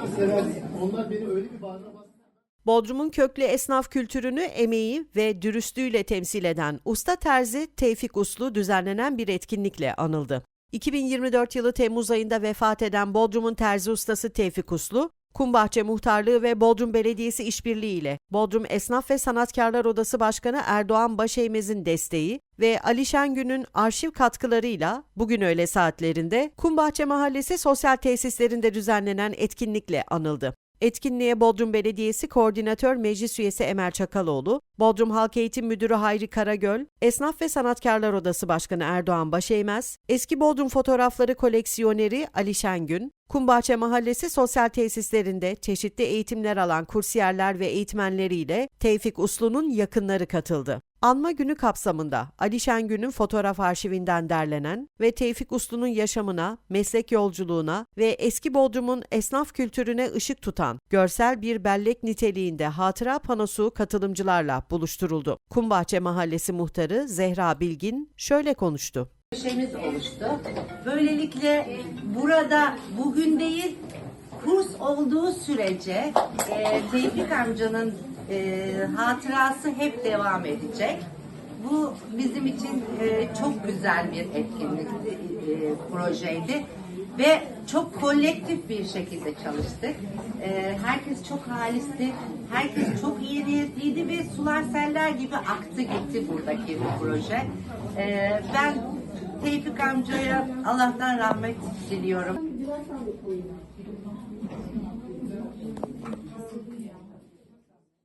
kadar seversin. Onlar beni öyle bir bağrına bastı. Bodrum'un köklü esnaf kültürünü emeği ve dürüstlüğüyle temsil eden usta terzi Tevfik Uslu düzenlenen bir etkinlikle anıldı. 2024 yılı Temmuz ayında vefat eden Bodrum'un terzi ustası Tevfik Uslu, Kumbahçe Muhtarlığı ve Bodrum Belediyesi işbirliğiyle Bodrum Esnaf ve Sanatkarlar Odası Başkanı Erdoğan Başeymez'in desteği ve Ali Şengün'ün arşiv katkılarıyla bugün öğle saatlerinde Kumbahçe Mahallesi sosyal tesislerinde düzenlenen etkinlikle anıldı. Etkinliğe Bodrum Belediyesi Koordinatör Meclis Üyesi Emel Çakaloğlu, Bodrum Halk Eğitim Müdürü Hayri Karagöl, Esnaf ve Sanatkarlar Odası Başkanı Erdoğan Başeymez, Eski Bodrum Fotoğrafları Koleksiyoneri Ali Şengün, Kumbahçe Mahallesi sosyal tesislerinde çeşitli eğitimler alan kursiyerler ve eğitmenleriyle Tevfik Uslu'nun yakınları katıldı. Anma günü kapsamında Ali Şengün'ün fotoğraf arşivinden derlenen ve Tevfik Uslu'nun yaşamına, meslek yolculuğuna ve eski Bodrum'un esnaf kültürüne ışık tutan görsel bir bellek niteliğinde hatıra panosu katılımcılarla buluşturuldu. Kumbahçe Mahallesi muhtarı Zehra Bilgin şöyle konuştu. şeyimiz oluştu. Böylelikle burada bugün değil kurs olduğu sürece e, Tevfik amcanın e, hatırası hep devam edecek. Bu bizim için e, çok güzel bir etkinlikti, e, projeydi ve çok kolektif bir şekilde çalıştık. E, herkes çok halisti, herkes çok iyi niyetliydi ve sular seller gibi aktı gitti buradaki bu proje. E, ben Tevfik amcaya Allah'tan rahmet diliyorum.